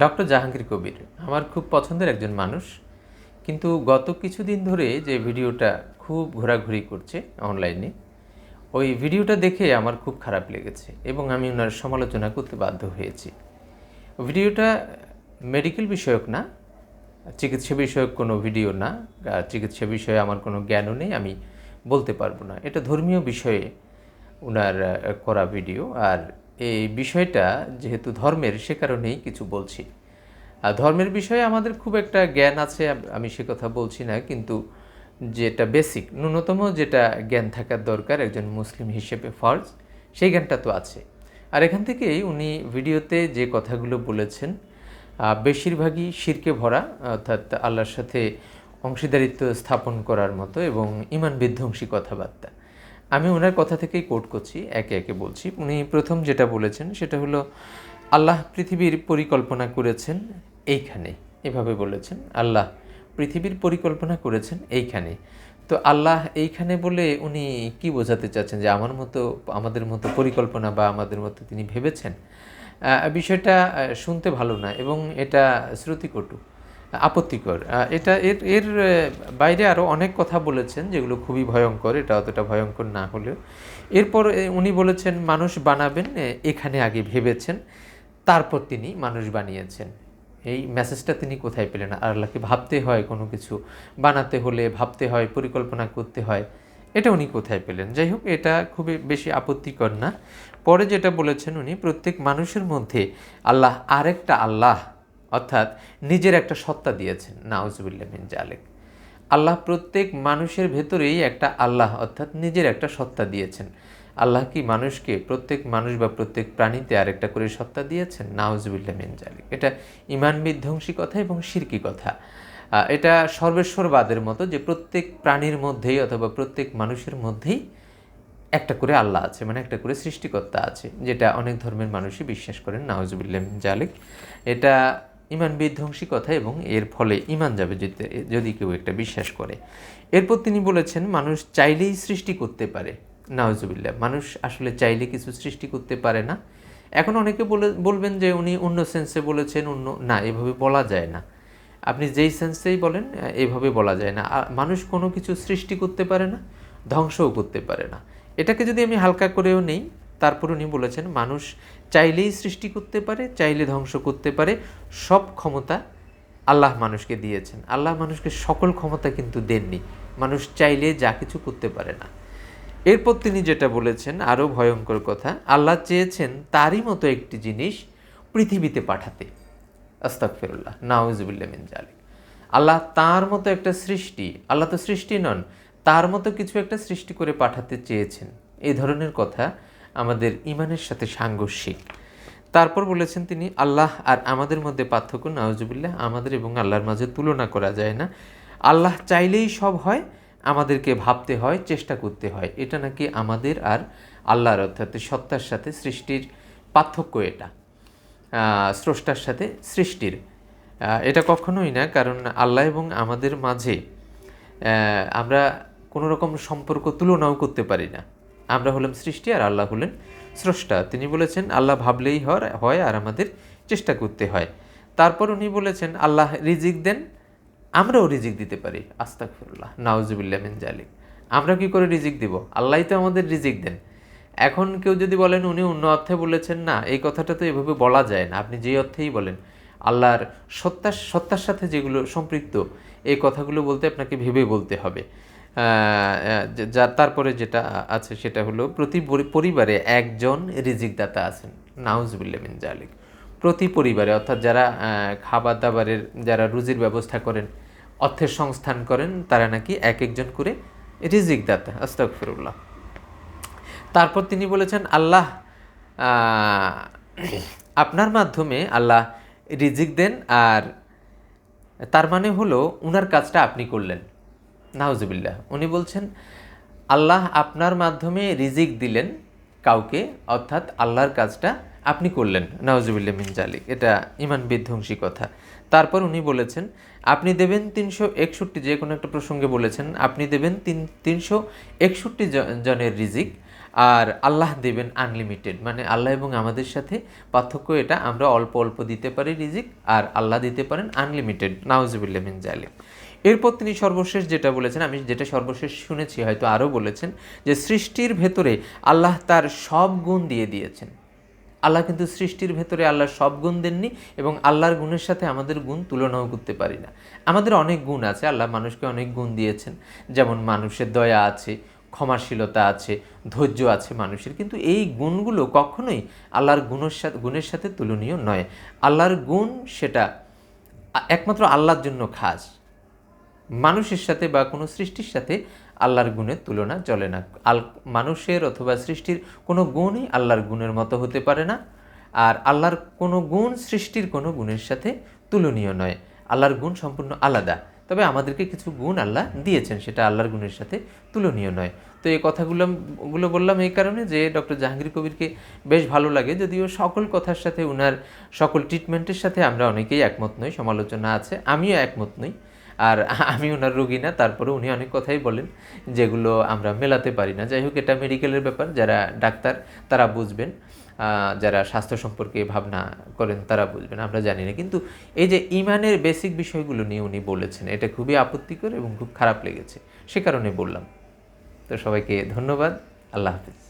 Doctor Jahangir Kabir, আমার খুব পছন্দের একজন মানুষ। কিন্তু গত কিছুদিন ধরে যে ভিডিওটা খুব ঘোরাঘুরি করছে অনলাইনে, ওই ভিডিওটা দেখে আমার খুব খারাপ লেগেছে এবং আমি ওনার সমালোচনা করতে বাধ্য হয়েছি। ভিডিওটা মেডিকেল বিষয়ক না, চিকিৎসা বিষয়ক কোনো ভিডিও না চিকিৎসা বিষয়ে আমার কোনো জ্ঞানও নেই, আমি বলতে পারব না। এটা ধর্মীয় বিষয়ে ওনার করা ভিডিও আর এই বিষয়টা যেহেতু ধর্মের, সে কারণেই কিছু বলছি। আর ধর্মের বিষয়ে আমাদের খুব একটা জ্ঞান আছে, আমি সে কথা বলছি না, কিন্তু যেটা বেসিক ন্যূনতম যেটা জ্ঞান থাকার দরকার একজন মুসলিম হিসেবে ফরজ, সেই জ্ঞানটা তো আছে। আর এখান থেকেই উনি ভিডিওতে যে কথাগুলো বলেছেন বেশিরভাগই শিরকে ভরা, অর্থাৎ আল্লাহর সাথে অংশীদারিত্ব স্থাপন করার মতো এবং ইমান বিধ্বংসী কথাবার্তা। আমি ওনার কথা থেকেই কোট করছি, একে একে বলছি। উনি প্রথম যেটা বলেছেন সেটা হলো, আল্লাহ পৃথিবীর পরিকল্পনা করেছেন এইখানে। এভাবে বলেছেন, আল্লাহ পৃথিবীর পরিকল্পনা করেছেন এইখানে। তো আল্লাহ এইখানে বলে উনি কি বোঝাতে চাচ্ছেন? যে আমার মতো, আমাদের মতো পরিকল্পনা বা আমাদের মতো তিনি ভেবেছেন? বিষয়টা শুনতে ভালো না এবং এটা শ্রুতিকটু। আপত্তিকর। এটা এর এর বাইরে আরও অনেক কথা বলেছেন যেগুলো খুবই ভয়ঙ্কর, এটা অতটা ভয়ঙ্কর না হলেও। এরপর উনি বলেছেন, মানুষ বানাবেন এখানে আগে ভেবেছেন, তারপর তিনি মানুষ বানিয়েছেন। এই মেসেজটা তিনি কোথায় পেলেন? আল্লাহকে ভাবতে হয় কোনো কিছু। বানাতে হলে ভাবতে হয়, পরিকল্পনা করতে হয়। এটা উনি কোথায় পেলেন? যাই হোক, এটা খুবই বেশি আপত্তিকর না। পরে যেটা বলেছেন উনি, প্রত্যেক মানুষের মধ্যে আল্লাহ আরেকটা আল্লাহ অর্থাৎ নিজের একটা সত্তা দিয়েছেন, নাউজুবিল্লাহ মিন জালেক। আল্লাহ প্রত্যেক মানুষের ভেতরেই একটা আল্লাহ, অর্থাৎ নিজের একটা সত্তা দিয়েছেন। আল্লাহ কি মানুষকে প্রত্যেক মানুষ বা প্রত্যেক প্রাণীতে আরেকটা করে সত্তা দিয়েছেন? নাউজুবিল্লাহ মিন জালেক। এটা ইমান বিধ্বংসী কথা এবং শিরকি কথা। এটা সর্বেশ্বরবাদের মতো যে প্রত্যেক প্রাণীর মধ্যেই অথবা প্রত্যেক মানুষের মধ্যেই একটা করে আল্লাহ আছে মানে একটা করে সৃষ্টিকর্তা আছে, যেটা অনেক ধর্মের মানুষই বিশ্বাস করেন নাওজুবিল্লাহ মিন জালিক। এটা ইমান বিধ্বংসী কথা এবং এর ফলে ইমান যাবে যদি কেউ একটা বিশ্বাস করে। এরপর তিনি বলেছেন, মানুষ চাইলেই সৃষ্টি করতে পারে। নাওজুবিল্লাহ মানুষ আসলে চাইলে কিছু সৃষ্টি করতে পারে না। এখন অনেকে বলে বলবেন যে উনি অন্য সেন্সে বলেছেন, অন্য না, এভাবে বলা যায় না। আপনি যেই সেন্সেই বলেন, এভাবে বলা যায় না। মানুষ কোনো কিছু সৃষ্টি করতে পারে না, ধ্বংসও করতে পারে না। এটাকে যদি আমি হালকা করেও নেই তারপর উনি বলেছেন, মানুষ চাইলেই সৃষ্টি করতে পারে, চাইলে ধ্বংস করতে পারে। সব ক্ষমতা আল্লাহ মানুষকে দিয়েছেন। আল্লাহ মানুষকে সকল ক্ষমতা কিন্তু দেননি। মানুষ চাইলে যা কিছু করতে পারে না। এরপর তিনি যেটা বলেছেন, আরও ভয়ঙ্কর কথা, আল্লাহ চেয়েছেন তারই মতো একটি জিনিস পৃথিবীতে পাঠাতে। আস্তাকফিরুল্লাহ নাউজুবিল্লাহ মিন জালিক। আল্লাহ তার মতো একটা সৃষ্টি, আল্লাহ তো সৃষ্টি নন, তার মতো কিছু একটা সৃষ্টি করে পাঠাতে চেয়েছেন। এই ধরনের কথা আমাদের ইমানের সাথে সাংঘর্ষিক। তারপর বলেছেন তিনি, আল্লাহ আর আমাদের মধ্যে পার্থক্য, নাউজুবিল্লাহ, আমাদের এবং আল্লাহর মাঝে তুলনা করা যায় না। আল্লাহ চাইলেই সব হয়, আমাদেরকে ভাবতে হয়, চেষ্টা করতে হয়। এটা নাকি আমাদের আর আল্লাহর অর্থাৎ সত্তার সাথে সৃষ্টির পার্থক্য এটা স্রষ্টার সাথে সৃষ্টির। এটা কখনোই না, কারণ আল্লাহ এবং আমাদের মাঝে আমরা কোনো রকম সম্পর্ক তুলনাও করতে পারি না। আমরা হলাম সৃষ্টি আর আল্লাহ হলেন স্রষ্টা। তিনি বলেছেন, আল্লাহ ভাবলেই হয় আর আমাদের চেষ্টা করতে হয়। তারপর উনি বলেছেন, আল্লাহ রিজিক দেন, আমরাও রিজিক দিতে পারি। আস্তাকফিরুল্লাহ নাউজুবিল্লাহ মিন জালিক। আমরা কি করে রিজিক দিব? আল্লাহই তো আমাদের রিজিক দেন। এখন কেউ যদি বলেন, উনি অন্য অর্থে বলেছেন, না, এই কথাটা তো এভাবে বলা যায় না। আপনি যেই অর্থেই বলেন, আল্লাহর সত্তার সত্তার সাথে যেগুলো সম্পৃক্ত, এই কথাগুলো বলতে আপনাকে ভেবে বলতে হবে। যে- তারপরে যেটা আছে সেটা হলো প্রতি পরিবারে একজন রিজিকদাতা আছেন নাউজবিল্লা মিন জালিক। প্রতি পরিবারে, অর্থাৎ যারা খাবার দাবারের যারা রুজির ব্যবস্থা করেন, অর্থের সংস্থান করেন, তারা নাকি এক একজন করে রিজিকদাতা, আস্তাগফিরুল্লাহ। তারপর তিনি বলেছেন, আল্লাহ আপনার মাধ্যমে আল্লাহ রিজিক দেন, আর তার মানে হলো উনার কাজটা আপনি করলেন। নাউজুবিল্লাহ। উনি বলছেন, আল্লাহ আপনার মাধ্যমে রিজিক দিলেন কাউকে, অর্থাৎ আল্লাহর কাজটা আপনি করলেন। নাউজুবিল্লাহ মিন জালিক। এটা ইমান বিধ্বংসী কথা। তারপর উনি বলেছেন, আপনি দেবেন তিনশো একষট্টি, যে কোনো একটা প্রসঙ্গে বলেছেন, আপনি দেবেন তিন, তিনশো একষট্টি জনের রিজিক, আর আল্লাহ দেবেন আনলিমিটেড। মানে আল্লাহ এবং আমাদের সাথে পার্থক্য এটা, আমরা অল্প অল্প দিতে পারি রিজিক, আর আল্লাহ দিতে পারেন আনলিমিটেড। নাউজুবিল্লাহ মিন জালিম এরপর তিনি সর্বশেষ যেটা বলেছেন, আমি যেটা সর্বশেষ শুনেছি, হয়তো আরও বলেছেন, যে সৃষ্টির ভেতরে আল্লাহ তার সব গুণ দিয়ে দিয়েছেন। আল্লাহ কিন্তু সৃষ্টির ভেতরে আল্লাহর সব গুণ দেননি এবং আল্লাহর গুণের সাথে আমাদের গুণ তুলনাও করতে পারি না। আমাদের অনেক গুণ আছে, আল্লাহ মানুষকে অনেক গুণ দিয়েছেন। যেমন মানুষের দয়া আছে, ক্ষমাশীলতা আছে, ধৈর্য আছে মানুষের, কিন্তু এই গুণগুলো কখনোই আল্লাহর গুণের সাথে গুণের সাথে তুলনীয় নয়। আল্লাহর গুণ সেটা, একমাত্র আল্লাহর জন্য খাস। মানুষের সাথে বা কোনো সৃষ্টির সাথে আল্লাহর গুণের তুলনা চলে না। আল, মানুষের অথবা সৃষ্টির কোনো গুণই আল্লাহর গুণের মতো হতে পারে না। আর আল্লাহর কোনো গুণ সৃষ্টির কোনো গুণের সাথে তুলনীয় নয়। আল্লাহর গুণ সম্পূর্ণ আলাদা। তবে আমাদেরকে কিছু গুণ আল্লাহ দিয়েছেন, সেটা আল্লাহর গুণের সাথে তুলনীয় নয়। তো এই কথাগুলো, গুলো বললাম এই কারণে যে ডক্টর জাহাঙ্গীর কবিরকে বেশ ভালো লাগে, যদিও সকল কথার সাথে উনার সকল ট্রিটমেন্টের সাথে আমরা অনেকেই একমত নই, সমালোচনা আছে, আমিও একমত নই। আর আমি ওনার রুগী না, তারপরে উনি অনেক কথাই বলেন যেগুলো আমরা মেলাতে পারি না। যাই হোক, এটা মেডিকেলের ব্যাপার, যারা ডাক্তার তারা বুঝবেন যারা স্বাস্থ্য সম্পর্কে ভাবনা করেন তারা বুঝবেন, আমরা জানি না। কিন্তু এই যে ইমানের বেসিক বিষয়গুলো নিয়ে উনি বলেছেন, এটা খুবই আপত্তিকর এবং খুব খারাপ লেগেছে, সে কারণে বললাম। তো সবাইকে ধন্যবাদ, আল্লাহ হাফিজ।